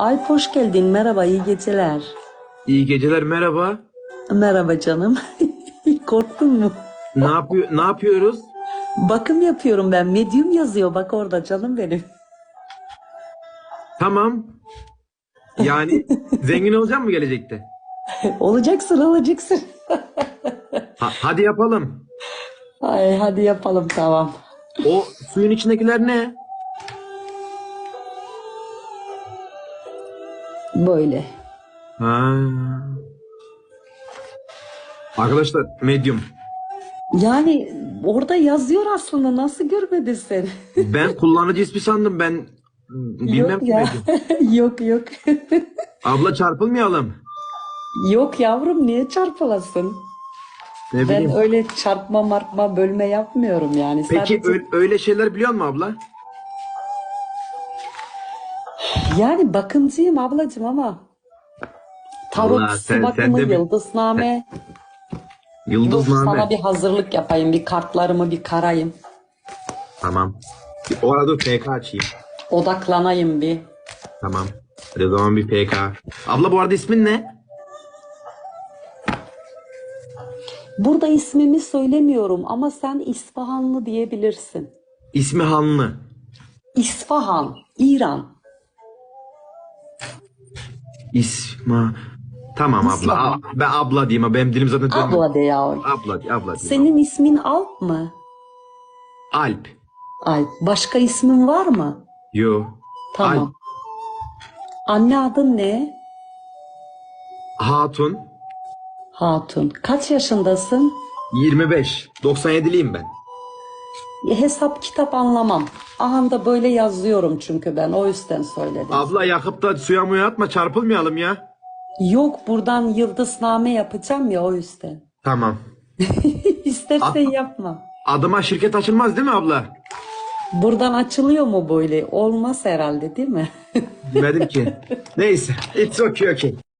Alp hoş geldin. Merhaba, iyi geceler. İyi geceler merhaba. Merhaba canım. Korktun mu? Ne yapıyor ne yapıyoruz? Bakım yapıyorum ben. Medium yazıyor bak orada canım benim. Tamam. Yani zengin olacak mı gelecekte? olacaksın olacaksın. Ha- hadi yapalım. Ay, hadi yapalım tamam. O suyun içindekiler ne? Böyle. Ha. Arkadaşlar medium. Yani orada yazıyor aslında nasıl görmedin sen? Ben kullanıcı ismi sandım ben bilmem yok ya. yok yok. Abla çarpılmayalım. yok yavrum niye çarpılasın? Ne Ben bileyim. öyle çarpma marpma bölme yapmıyorum yani. Peki Sadece- öyle şeyler biliyor musun abla? Yani bakımcıyım ablacığım ama tarot, su sen- sen bakımı, de bir- yıldızname. Dur Yıldızname. sana bir hazırlık yapayım. Bir kartlarımı bir karayım. Tamam. O arada PK açayım. Odaklanayım bir. Tamam. Hadi o zaman bir PK. Abla bu arada ismin ne? Burada ismimi söylemiyorum ama sen İsfahanlı diyebilirsin. İsmi Hanlı. İsfahan, İran. İsma. Tamam abla. İsmail. A- ben abla diyeyim. Benim dilim zaten dönmüyor. Abla de ya. Abla, abla diyeyim. Senin ismin Alp mı? Alp. Alp. Başka ismin var mı? Yo. Tamam. Alp. Anne adın ne? Hatun. Hatun. Kaç yaşındasın? 25. 97'liyim ben. Hesap kitap anlamam. Ahanda böyle yazıyorum çünkü ben o yüzden söyledim. Abla yakıp da suya muya atma çarpılmayalım ya. Yok buradan yıldızname yapacağım ya o yüzden. Tamam. İstersen Ah. yapma. Adıma şirket açılmaz değil mi abla? Buradan açılıyor mu böyle? Olmaz herhalde değil mi? Bilmedim ki. Neyse. It's okay okay.